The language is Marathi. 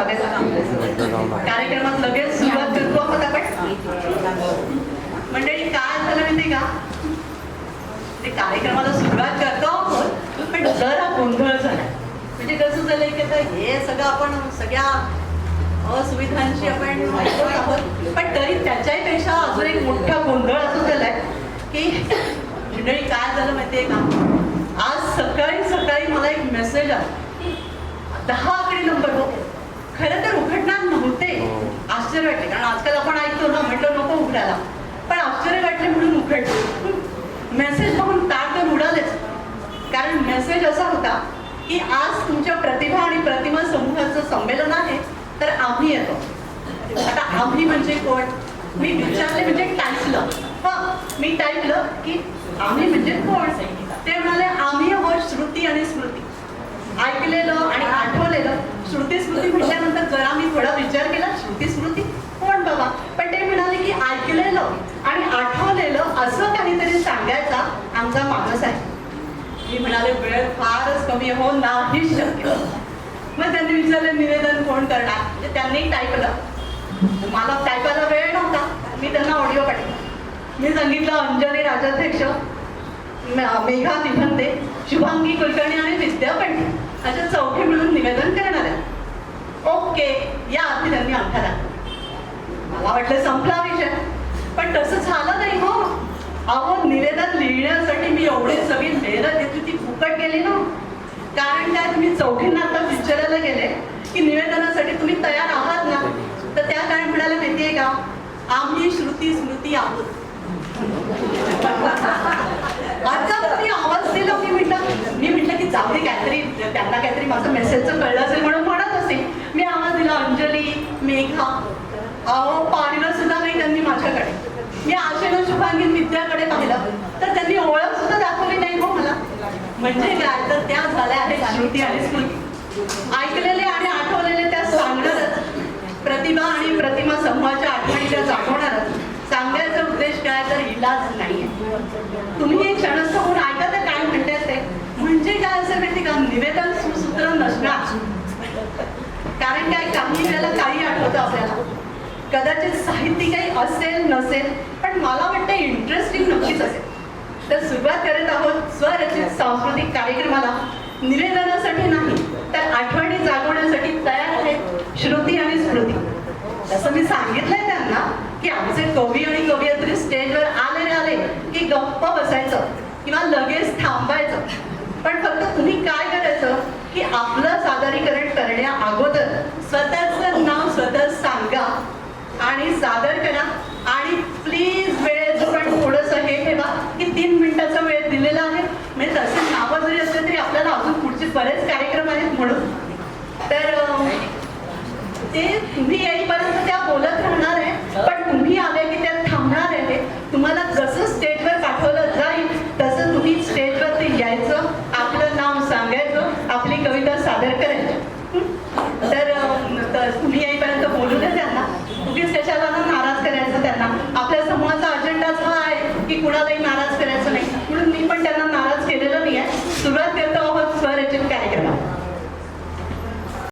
स्वागत कार्यक्रमात लगेच सुरुवात करतो आहोत आपण मंडळी काय झालं माहिती का? ते कार्यक्रमाला सुरुवात करतो आहोत पण जरा गोंधळ झाला. म्हणजे कसं झालंय की आता हे सगळं आपण सगळ्या असुविधांशी आपण वाटत आहोत. पण तरी त्याच्याही पेक्षा अजून एक मोठा गोंधळ असं झालाय की मंडळी काय झालं माहितीये का? आज सकाळी सकाळी मला एक मेसेज आला. दहा आकडी नंबर हो. खरं तर उघडणार नव्हते. आश्चर्य वाटले. कारण आजकाल आपण ऐकतो ना म्हटलं नको उघडायला. पण आश्चर्य वाटले म्हणून उघडले. मेसेज बघून ताटकन उडालेच. कारण मेसेज असा होता की आज तुमच्या प्रतिभा आणि प्रतिमा समूहाचं संमेलन आहे तर आम्ही येतो. आता आम्ही म्हणजे कोण? मी विचारले म्हणजे टाईपलं. हा मी टाईपलं की आम्ही म्हणजे कोण? ते म्हणाले आम्ही आहोत श्रुती आणि स्मृती. ऐकलेलं आणि आठवलेलं श्रुती स्मृती म्हटल्यानंतर जरा मी थोडा विचार केला श्रुती स्मृती. कोण बाबा पण ते म्हणाले की ऐकलेलं आणि आठवलेलं असं काहीतरी सांगायचा आमचा माणूस आहे मी म्हणाले वेळ फारच कमी हो नाही शक्य. मग त्यांनी विचारलं निवेदन कोण करणार? ते त्यांनी टाईपलं मला टाईपायला वेळ नव्हता. मी त्यांना ऑडिओ पाठवला. मी सांगितलं अंजली राजाध्यक्ष मेघा निबंधे शुभांगी कुलकर्णी आणि विद्या पंडित अशा चौघे मिळून निवेदन करणार आहे ओके या आधी त्यांनी अंगठा दाखवला मला वाटलं संपला विषय. पण तसं झालं नाही हो. अहो निवेदन लिहिण्यासाठी मी एवढी सगळी मेहनत घेतली ती फुकट गेली ना. कारण काय तुम्ही चौघींना आता विचारायला गेले की निवेदनासाठी तुम्ही तयार आहात ना? तर त्या कारण म्हणायला माहितीये का? आम्ही श्रुती स्मृती आहोत. आता तुम्ही आवाज दिला मी म्हटलं मी म्हटलं की जाऊ दे काहीतरी त्यांना काहीतरी माझं मेसेजचं कळलं असेल म्हणून म्हणत असेल मी आवाज दिला अंजली मेघा अहो पाहिलं सुद्धा नाही त्यांनी माझ्याकडे. मी आशेनं शुभांगीन विद्याकडे पाहिलं तर त्यांनी ओळख सुद्धा दाखवली नाही हो मला. म्हणजे काय तर त्या झाल्या आहेत श्रुती आणि स्मृती. ऐकलेले आणि आठवलेले त्या सांगणारच. प्रतिभा आणि प्रतिमा समूहाच्या आठवणी त्या जागवणारच. सांगायचा उद्देश काय तर इलाज नाहीये. तुम्ही एक क्षणस्थ होऊन ऐका तर काय म्हणते ते. म्हणजे काय असं माहिती का? निवेदन सुसूत्र नसणार कारण काय काही वेळेला काही आठवतं आपल्याला कदाचित साहित्य काही असेल नसेल पण मला वाटतं इंटरेस्टिंग नक्कीच असेल. तर सुरुवात करत आहोत स्वरचित सांस्कृतिक कार्यक्रमाला. निवेदनासाठी नाही तर आठवणी जागवण्यासाठी तयार आहेत श्रुती आणि स्मृती. तसं मी सांगितलंय त्यांना की आमचे कवी आणि कवयित्री स्टेजवर आले आले की गप्प बसायचं किंवा लगेच थांबायचं. आणि सादर करा. आणि प्लीज वेळेत पण थोडस हे ठेवा की तीन मिनिटाचा वेळ दिलेला आहे. म्हणजे तसे नावं जरी असले तरी आपल्याला अजून पुढचे बरेच कार्यक्रम आहेत म्हणून. तर ते तुम्ही येईपर्यंत त्या बोलत राहणार आहे. पण तुम्ही आले